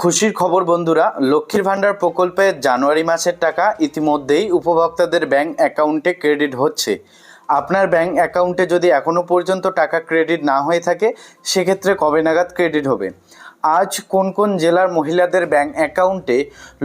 খুশির খবর বন্ধুরা, লক্ষ্মীর ভাণ্ডার প্রকল্পে জানুয়ারি মাসের টাকা ইতিমধ্যেই উপভোক্তাদের ব্যাংক অ্যাকাউন্টে ক্রেডিট হচ্ছে। আপনার ব্যাংক অ্যাকাউন্টে যদি এখনও পর্যন্ত টাকা ক্রেডিট না হয়ে থাকে, সেক্ষেত্রে কবে নাগাদ ক্রেডিট হবে? আজ কোন কোন জেলার মহিলাদের ব্যাংক অ্যাকাউন্টে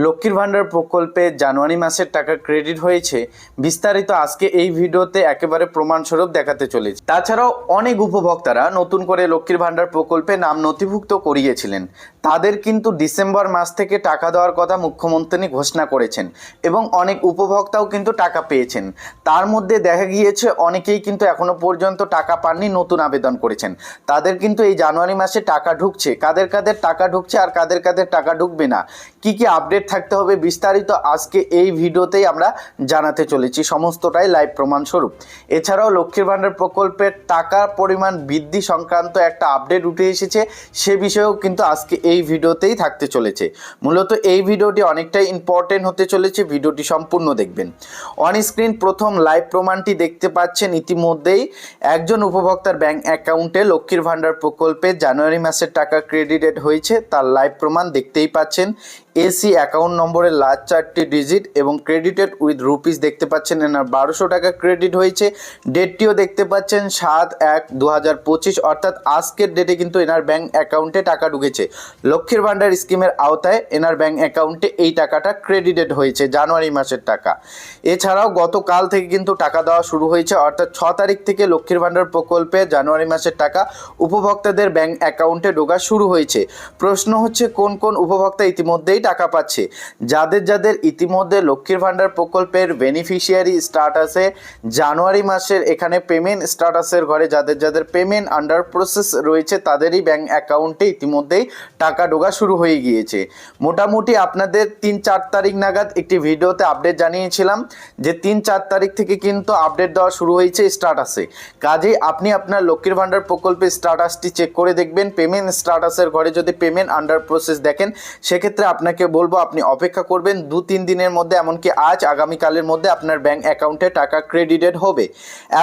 লক্ষ্মীর ভাণ্ডার প্রকল্পে জানুয়ারি মাসের টাকা ক্রেডিট হয়েছে, বিস্তারিত আজকে এই ভিডিওতে একেবারে প্রমাণস্বরূপ দেখাতে চলেছে। তাছাড়াও অনেক উপভোক্তারা নতুন করে লক্ষ্মীর ভাণ্ডার প্রকল্পে নাম নথিভুক্ত করিয়েছিলেন। তাদের কিন্তু ডিসেম্বর মাস থেকে টাকা দেওয়ার কথা মুখ্যমন্ত্রী ঘোষণা করেছেন এবং অনেক উপভোক্তাও কিন্তু টাকা পেয়েছেন। তার মধ্যে দেখা গিয়েছে অনেকেই কিন্তু এখনও পর্যন্ত টাকা পাননি, নতুন আবেদন করেছেন। তাদের কিন্তু এই জানুয়ারি মাসে টাকা ঢুকছে। কাদের কাদের টাকা ঢুকছে আর কাদের কাদের টাকা ঢুকবে না? কি কি আপডেট থাকতে হবে বিস্তারিত আজকে এই ভিডিওতেই আমরা জানাতে চলেছি। সমস্তটাই লাইভ প্রমাণস্বরূপ। এছাড়াও লক্ষ্মীর ভাণ্ডার প্রকল্পের টাকার পরিমাণ বৃদ্ধি সংক্রান্ত একটা আপডেট উঠে এসেছে। সে বিষয়েও কিন্তু আজকে এই ভিডিওতেই থাকতে চলেছে। মূলত এই ভিডিওটি অনেকটাই ইম্পর্টেন্ট হতে চলেছে, ভিডিওটি সম্পূর্ণ দেখবেন। অন স্ক্রিন প্রথম লাইভ প্রমাণটি দেখতে পাচ্ছেন ইতিমধ্যেই একজন উপভোক্তার ব্যাংক অ্যাকাউন্টে লক্ষ্মীর ভাণ্ডার প্রকল্পে জানুয়ারি মাসের টাকা ক্রেডিটেড হয়েছে, তার লাইভ প্রমাণ দেখতেই পাচ্ছেন। এসি অ্যাকাউন্ট নম্বরের লাস্ট চারটি ডিজিট এবং ক্রেডিটেড উইথ রুপিস দেখতে পাচ্ছেন এনার। বারোশো টাকা ক্রেডিট হয়েছে। ডেটটিও দেখতে পাচ্ছেন সাত এক দু হাজার পঁচিশ। অর্থাৎ আজকের ডেটে কিন্তু এনার ব্যাঙ্ক অ্যাকাউন্টে টাকা ঢুকেছে। লক্ষ্মীর ভাণ্ডার স্কিমের আওতায় এনার ব্যাঙ্ক অ্যাকাউন্টে এই টাকাটা ক্রেডিটেড হয়েছে জানুয়ারি মাসের টাকা। এছাড়াও গতকাল থেকে কিন্তু টাকা দেওয়া শুরু হয়েছে। অর্থাৎ ছ তারিখ থেকে লক্ষ্মীর ভাণ্ডার প্রকল্পে জানুয়ারি মাসের টাকা উপভোক্তাদের ব্যাঙ্ক অ্যাকাউন্টে ঢোকা শুরু হয়েছে। প্রশ্ন হচ্ছে, কোন কোন উপভোক্তা ইতিমধ্যেই টাকা পাচ্ছে। যাদের যাদের ইতিমধ্যে লক্ষ্মীর ভাণ্ডার প্রকল্পের বেনিফিশিয়ারি স্টাটাসে জানুয়ারি মাসের এখানে পেমেন্ট স্টাটাসের ঘরে যাদের যাদের পেমেন্ট আন্ডার প্রসেস রয়েছে, তাদেরই ব্যাংক অ্যাকাউন্টে ইতিমধ্যেই টাকা ঢোকা শুরু হয়ে গিয়েছে। মোটামুটি আপনাদের তিন চার তারিখ নাগাদ একটি ভিডিওতে আপডেট জানিয়েছিলাম যে তিন চার তারিখ থেকে কিন্তু আপডেট দেওয়া শুরু হয়েছে স্টাটাসে কাজেই আপনি আপনার লক্ষ্মীর ভাণ্ডার প্রকল্পের স্টাটাসটি চেক করে দেখবেন। পেমেন্ট স্টাটাসের ঘরে যদি পেমেন্ট আন্ডার প্রসেস দেখেন, সেক্ষেত্রে আপনাকে বলব, আপনি অপেক্ষা করবেন দু তিন দিনের মধ্যে, এমনকি আজ, আগামীকালের মধ্যে আপনার ব্যাংক অ্যাকাউন্টে টাকা ক্রেডিটেড হবে।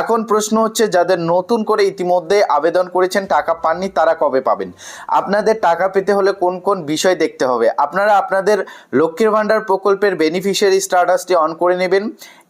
এখন প্রশ্ন হচ্ছে, যাদের নতুন করে ইতিমধ্যে আবেদন করেছেন, টাকা পাননি, তারা কবে পাবেন? আপনাদের টাকা পেতে হলে কোন কোন বিষয় দেখতে হবে? আপনারা আপনাদের লক্ষ্মীর ভাণ্ডার প্রকল্পের বেনিফিশিয়ারি স্টাটাসটি অন করে নেবেন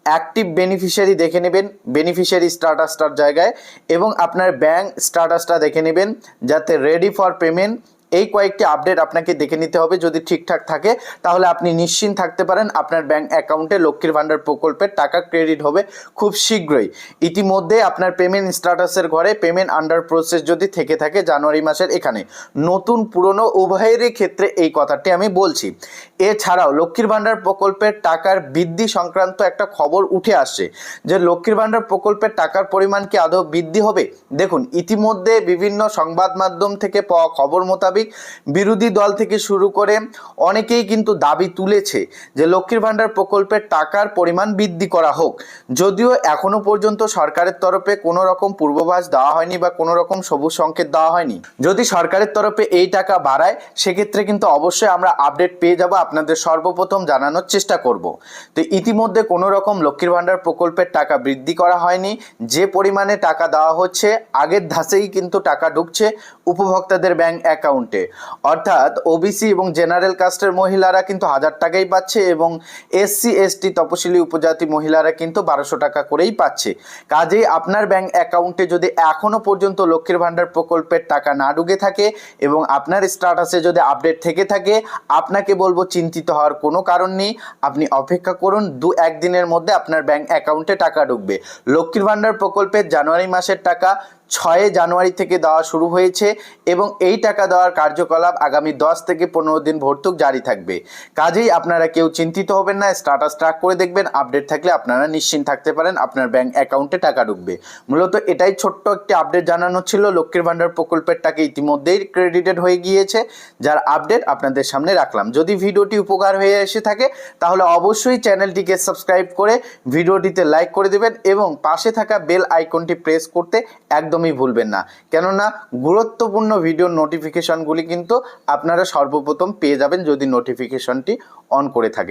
অ্যাক্টিভ বেনিফিশিয়ারি দেখে নেবেন বেনিফিশিয়ারি স্টাটাসটার জায়গায়, এবং আপনার ব্যাংক স্টাটাসটা দেখে নেবেন, যাতে রেডি ফর পেমেন্ট এই কয়েকটি আপডেট আপনাকে দেখে নিতে হবে। যদি ঠিকঠাক থাকে, তাহলে আপনি নিশ্চিন্ত থাকতে পারেন আপনার ব্যাংক অ্যাকাউন্টে লক্ষ্মীর ভাণ্ডার প্রকল্পের টাকা ক্রেডিট হবে খুব শীঘ্রই। ইতিমধ্যে আপনার পেমেন্ট স্ট্যাটাসের ঘরে পেমেন্ট আন্ডার প্রসেস যদি থেকে থাকে জানুয়ারি মাসের এখানে। নতুন, পুরনো, উভয়েরই ক্ষেত্রে এই কথাটি আমি বলছি। এছাড়াও লক্ষ্মীর ভাণ্ডার প্রকল্পের টাকার বৃদ্ধি সংক্রান্ত একটা খবর উঠে আসছে যে লক্ষ্মীর ভাণ্ডার প্রকল্পের টাকার পরিমাণ কি আদৌ বৃদ্ধি হবে? দেখুন, ইতিমধ্যে বিভিন্ন সংবাদ মাধ্যম থেকে পাওয়া খবর মোতাবেক বিরোধী দল থেকে শুরু করে অনেকেই কিন্তু দাবি তুলেছে যে লক্ষ্মীর ভাণ্ডার প্রকল্পের টাকার পরিমাণ বৃদ্ধি করা হোক। যদিও এখনও পর্যন্ত সরকারের তরফে কোনো রকম পূর্বাভাস দেওয়া হয়নি বা কোনো রকম সবুজ সংকেত দেওয়া হয়নি। যদি সরকারের তরফে এই টাকা বাড়ায়, সেক্ষেত্রে কিন্তু অবশ্যই আমরা আপডেট পেয়ে যাব, আপনাদের সর্বপ্রথম জানানোর চেষ্টা করব। তো ইতিমধ্যে কোনো রকম লক্ষ্মীর ভাণ্ডার প্রকল্পের টাকা বৃদ্ধি করা হয়নি। যে পরিমাণে টাকা দেওয়া হচ্ছে, আগের ধাসেই কিন্তু টাকা ঢুকছে উপভোক্তাদের ব্যাংক অ্যাকাউন্টে। অর্থাৎ ওবিসি এবং জেনারেল কাস্টের মহিলারা কিন্তু হাজার টাকাই পাচ্ছে এবং এসসি এসটি তপশিলি উপজাতি মহিলারা কিন্তু বারোশো টাকা করেই পাচ্ছে। কাজেই আপনার ব্যাংক অ্যাকাউন্টে যদি এখনও পর্যন্ত লক্ষ্মীর ভাণ্ডার প্রকল্পের টাকা না ঢুকে থাকে এবং আপনার স্ট্যাটাসে যদি আপডেট থেকে থাকে, আপনাকে বলব চিন্তিত হওয়ার কোনো কারণ নেই। আপনি অপেক্ষা করুন, দু একদিনের মধ্যে আপনার ব্যাংক অ্যাকাউন্টে টাকা ঢুকবে লক্ষ্মীর ভাণ্ডার প্রকল্পের জানুয়ারি মাসের টাকা ছয় জানুয়ারি থেকে দেওয়া শুরু হয়েছে এবং এই টাকা দেওয়ার কার্যকলাপ আগামী দশ থেকে পনেরো দিন ভর্তুক জারি থাকবে। কাজেই আপনারা কেউ চিন্তিত হবেন না স্ট্যাটাস ট্র্যাক করে দেখবেন আপডেট থাকলে আপনারা নিশ্চিন্ত থাকতে পারেন আপনার ব্যাংক অ্যাকাউন্টে টাকা ঢুকবে। মূলত এটাই ছোট্ট একটি আপডেট জানানো ছিল, লক্ষ্মীর ভাণ্ডার প্রকল্পের টাকা ইতিমধ্যেই ক্রেডিটেড হয়ে গিয়েছে, যার আপডেট আপনাদের সামনে রাখলাম। যদি ভিডিওটি উপকার হয়ে এসে থাকে, তাহলে অবশ্যই চ্যানেলটিকে সাবস্ক্রাইব করে ভিডিওটিতে লাইক করে দেবেন এবং পাশে থাকা বেল আইকনটি প্রেস করতে একদম একদমই ভুলবেন না। কেননা, গুরুত্বপূর্ণ ভিডিওর নোটিফিকেশনগুলি কিন্তু আপনারা সর্বপ্রথম পেয়ে যাবেন যদি নোটিফিকেশনটি অন করে থাকে।